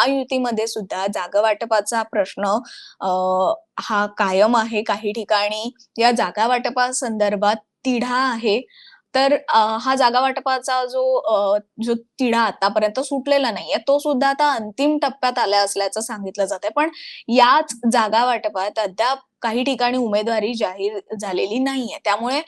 महायुतीमध्ये सुद्धा जागा वाटपाचा प्रश्न हा कायम आहे काही ठिकाणी. या जागा वाटपासंदर्भात तिढा आहे. तर हा जागा वाटपाचा जो जो तिढा आतापर्यंत सुटलेला नाहीये तो सुद्धा आता अंतिम टप्प्यात आला असल्याचं सांगितलं जातंय. पण याच जागा वाटपात अद्याप काही ठिकाणी उमेदवारी जाहीर झालेली नाहीये. त्यामुळे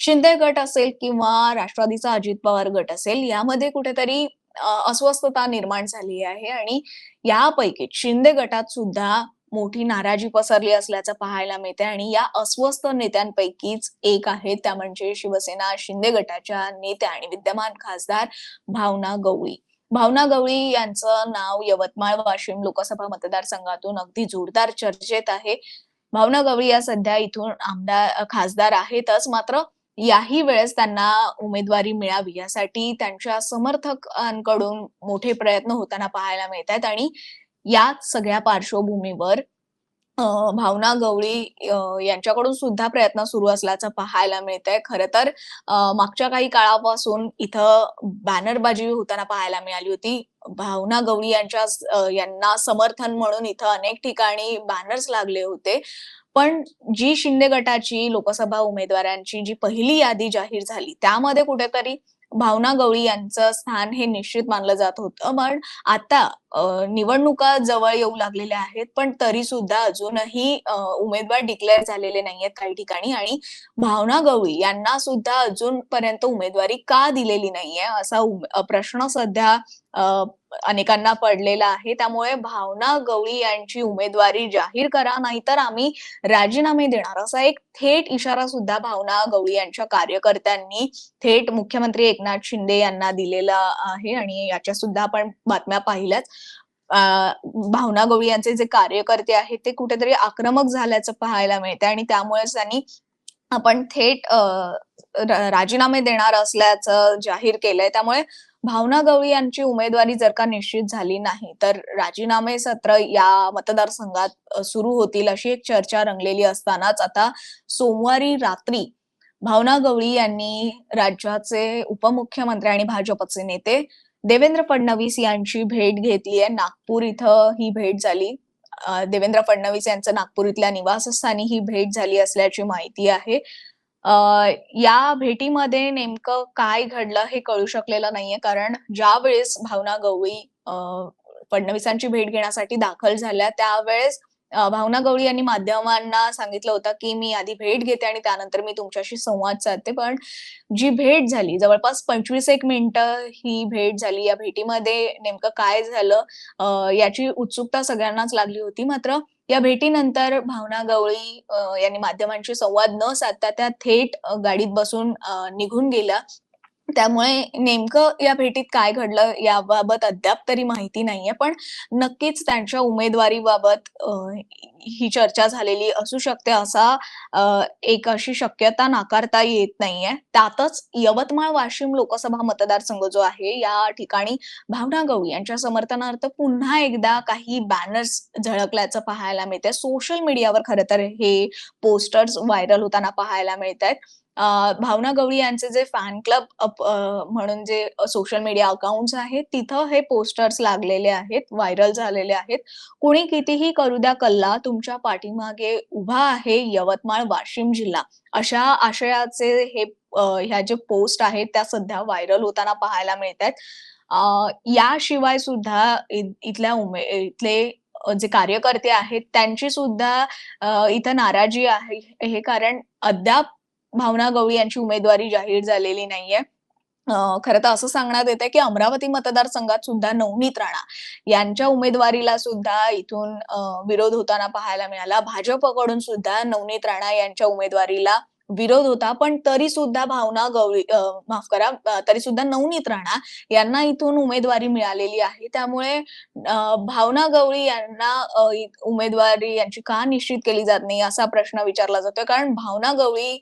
शिंदे गट असेल किंवा राष्ट्रवादीचा अजित पवार गट असेल यामध्ये कुठेतरी अस्वस्थता निर्माण झाली आहे आणि यापैकी शिंदे गटात सुद्धा मोठी नाराजी पसरली असल्याचं पाहायला मिळते आणि या अस्वस्थ नेत्यांपैकीच एक आहेत त्या म्हणजे शिवसेना शिंदे गटाच्या नेत्या आणि विद्यमान खासदार भावना गवळी. भावना गवळी यांचं नाव यवतमाळ वाशिम लोकसभा मतदारसंघातून अगदी जोरदार चर्चेत आहे. भावना गवळी या सध्या इथून आमदार खासदार आहेतच मात्र याही वेळेस त्यांना उमेदवारी मिळावी यासाठी त्यांच्या समर्थकांकडून मोठे प्रयत्न होताना पाहायला मिळत आहेत आणि या सगळ्या पार्श्वभूमीवर भावना गवळी यांच्याकडून सुद्धा प्रयत्न सुरू असल्याचं पाहायला मिळतंय. खर तर मागच्या काही काळापासून इथं बॅनरबाजी होताना पाहायला मिळाली होती. भावना गवळी यांच्या यांना समर्थन म्हणून इथं अनेक ठिकाणी बॅनर्स लागले होते. पण जी शिंदे गटाची लोकसभा उमेदवारांची जी पहिली यादी जाहीर झाली, त्यामध्ये कुठेतरी भावना गवळी यांचं स्थान हे निश्चित मानलं जात होतं. पण आता निवडणुका जवळ येऊ लागलेल्या आहेत, पण तरी सुद्धा अजूनही उमेदवार डिक्लेअर झालेले नाहीयेत काही ठिकाणी आणि भावना गवळी यांना सुद्धा अजूनपर्यंत उमेदवारी का दिलेली नाहीये असा प्रश्न सध्या अनेकांना पडलेला आहे. त्यामुळे भावना गवळी यांची उमेदवारी जाहीर करा, नाहीतर आम्ही राजीनामे देणार असा एक थेट इशारा सुद्धा भावना गवळी यांच्या कार्यकर्त्यांनी थेट मुख्यमंत्री एकनाथ शिंदे यांना दिलेला आहे आणि याच्या सुद्धा आपण बातम्या पाहिल्याच. अ, भावना गवळी यांचे जे कार्यकर्ते आहेत ते कुठेतरी आक्रमक झाल्याचं पाहायला मिळते आणि त्यामुळेच त्यांनी आपण थेट राजीनामे देणार असल्याचं जाहीर केलंय. त्यामुळे भावना गवळी यांची उमेदवारी जर का निश्चित झाली नाही, तर राजीनामे सत्र या मतदारसंघात सुरू होतील अशी एक चर्चा रंगलेली असतानाच आता सोमवारी रात्री भावना गवळी यांनी राज्याचे उपमुख्यमंत्री आणि भाजपचे नेते देवेंद्र फडणवीस यांची भेट घेतली आहे. नागपूर इथं ही भेट झाली. देवेंद्र फडणवीस यांचं नागपूर इथल्या निवासस्थानी ही भेट झाली असल्याची माहिती आहे. या भेटीमध्ये नेमकं काय घडलं हे कळू शकलेलं नाहीये. कारण ज्यावेळेस भावना गवळी फडणवीसांची भेट घेण्यासाठी दाखल झाल्या त्यावेळेस भावना गवळी यांनी माध्यमांना सांगितलं होतं, की "मी आधी भेट घेते आणि त्यानंतर मी तुमच्याशी संवाद साधते." पण जी भेट झाली जवळपास 25 एक मिनिटं ही भेट झाली. या भेटीमध्ये नेमकं काय झालं याची उत्सुकता सगळ्यांनाच लागली होती. मात्र या भेटीनंतर भावना गवळी यांनी माध्यमांशी संवाद न साधता त्या थेट गाडीत बसून निघून गेल्या. त्यामुळे नेमकं या भेटीत काय घडलं याबाबत अद्याप तरी माहिती नाहीये. पण नक्कीच त्यांच्या उमेदवारीबाबत ही चर्चा झालेली असू शकते असा एक अशी शक्यता नाकारता येत नाहीये. त्यातच यवतमाळ वाशिम लोकसभा मतदारसंघ जो आहे या ठिकाणी भावना गवळी यांच्या समर्थनार्थ पुन्हा एकदा काही बॅनर्स झळकल्याचं पाहायला मिळते सोशल मीडियावर खरं तर हे पोस्टर्स व्हायरल होताना पाहायला मिळतायत. आहेत भावना गवळी यांचे जे फॅन क्लब अप म्हणून जे सोशल मीडिया अकाउंट्स आहेत, तिथं हे पोस्टर्स लागलेले आहेत, व्हायरल झालेले आहेत. "कुणी कितीही करू द्या कल्ला, तुमच्या पाठीमागे उभा आहे यवतमाळ वाशिम जिल्हा." अशा आशयाचे हे ह्या जे पोस्ट आहेत त्या सध्या व्हायरल होताना पाहायला मिळत आहेत याशिवाय सुद्धा इथल्या उमे इथले जे कार्यकर्ते आहेत त्यांची सुद्धा इथं नाराजी आहे. हे कारण अद्याप भावना गवळी यांची उमेदवारी जाहीर झालेली नाहीये. अ, खरं तर असं सांगण्यात येतंय, की अमरावती मतदारसंघात सुद्धा नवनीत राणा यांच्या उमेदवारीला सुद्धा इथून विरोध होताना पाहायला मिळाला. भाजपकडून सुद्धा नवनीत राणा यांच्या उमेदवारीला विरोध होता. पण तरी सुद्धा भावना गवळी माफ करा तरी सुद्धा नवनीत राणा यांना इथून उमेदवारी मिळालेली आहे. त्यामुळे भावना गवळी यांना उमेदवारी यांची का निश्चित केली जात नाही असा प्रश्न विचारला जातोय. कारण भावना गवळी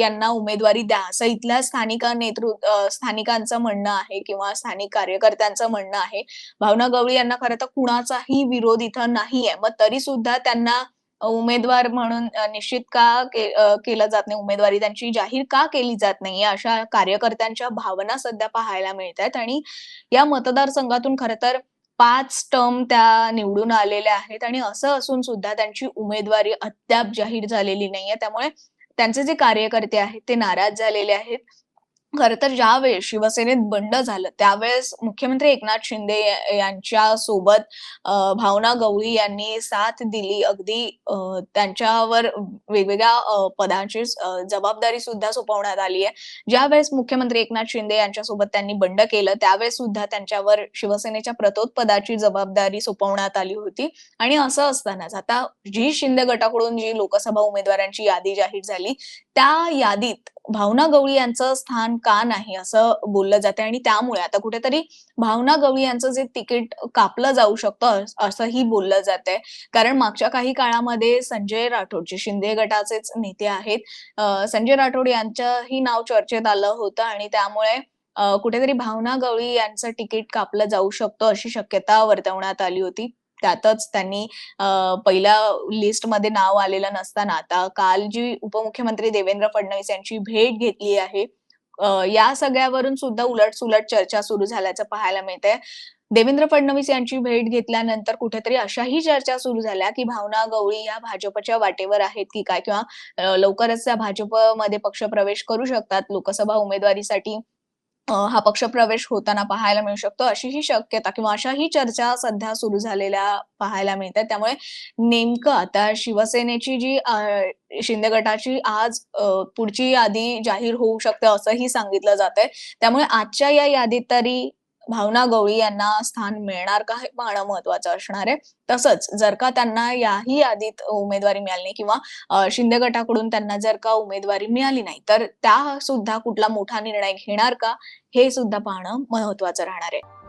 यांना उमेदवारी द्या असं इथल्या स्थानिक नेतृत्व स्थानिकांचं म्हणणं आहे किंवा स्थानिक कार्यकर्त्यांचं म्हणणं आहे. भावना गवळी यांना खरं तर कुणाचाही विरोध इथं नाहीये. मग तरी सुद्धा त्यांना उमेदवार म्हणून निश्चित का केलं जात नाही, उमेदवारी त्यांची जाहीर का केली जात नाही अशा कार्यकर्त्यांच्या भावना सध्या पाहायला मिळतायत आणि या मतदारसंघातून खरं तर पाच टर्म त्या निवडून आलेल्या आहेत आणि असं असून सुद्धा त्यांची उमेदवारी अद्याप जाहीर झालेली नाहीये. त्यामुळे त्यांचे जे कार्यकर्ते आहेत ते नाराज झालेले आहेत. खरं तर ज्यावेळेस शिवसेनेत बंड झालं त्यावेळेस मुख्यमंत्री एकनाथ शिंदे यांच्या सोबत भावना गवळी यांनी साथ दिली. अगदी त्यांच्यावर वेगवेगळ्या पदांची जबाबदारी सुद्धा सोपवण्यात आली आहे. ज्यावेळेस मुख्यमंत्री एकनाथ शिंदे यांच्यासोबत त्यांनी बंड केलं त्यावेळेस सुद्धा त्यांच्यावर शिवसेनेच्या प्रतोत्पदाची जबाबदारी सोपवण्यात आली होती. आणि असं असतानाच आता जी शिंदे गटाकडून जी लोकसभा उमेदवारांची यादी जाहीर झाली त्या यादीत भावना गवळी यांचं स्थान का नाही असं बोललं जाते आणि त्यामुळे आता कुठेतरी भावना गवळी यांचं जे तिकीट कापलं जाऊ शकतं असंही बोललं जातंय. कारण मागच्या काही काळामध्ये संजय राठोड जे शिंदे गटाचेच नेते आहेत. संजय राठोड यांचंही नाव चर्चेत आलं होतं आणि त्यामुळे कुठेतरी भावना गवळी यांचं तिकीट कापलं जाऊ शकतं अशी शक्यता वर्तवण्यात आली होती. त्यातच त्यांनी पहिल्या लिस्टमध्ये नाव आलेलं नसताना आता काल जी उपमुख्यमंत्री देवेंद्र फडणवीस यांची भेट घेतली आहे या सगळ्यावरून सुद्धा उलट-सुलट चर्चा सुरू झाल्याचं पाहायला मिळतंय. देवेंद्र फडणवीस यांची भेट घेतल्यानंतर कुठेतरी अशाही चर्चा सुरू झाल्या, की भावना गवळी या भाजपच्या वाटेवर आहेत की काय? किंवा लवकरच त्या भाजपमध्ये पक्षप्रवेश करू शकतात. लोकसभा उमेदवारीसाठी हा पक्षप्रवेश होताना पाहायला मिळू शकतो. अशीही शक्यता किंवा अशाही चर्चा सध्या सुरू झालेल्या पाहायला मिळतात. त्यामुळे नेमकं आता शिवसेनेची जी शिंदे गटाची आज पुढची यादी जाहीर होऊ शकते असंही सांगितलं जातंय. त्यामुळे आजच्या या यादीत तरी भावना गवळी यांना स्थान मिळणार का? हे पाहणं महत्वाचं असणार आहे. तसंच जर का त्यांना याही यादीत उमेदवारी मिळाली नाही किंवा शिंदे गटाकडून त्यांना जर का उमेदवारी मिळाली नाही, तर त्या सुद्धा कुठला मोठा निर्णय घेणार का? हे सुद्धा पाहणं महत्वाचं राहणार आहे.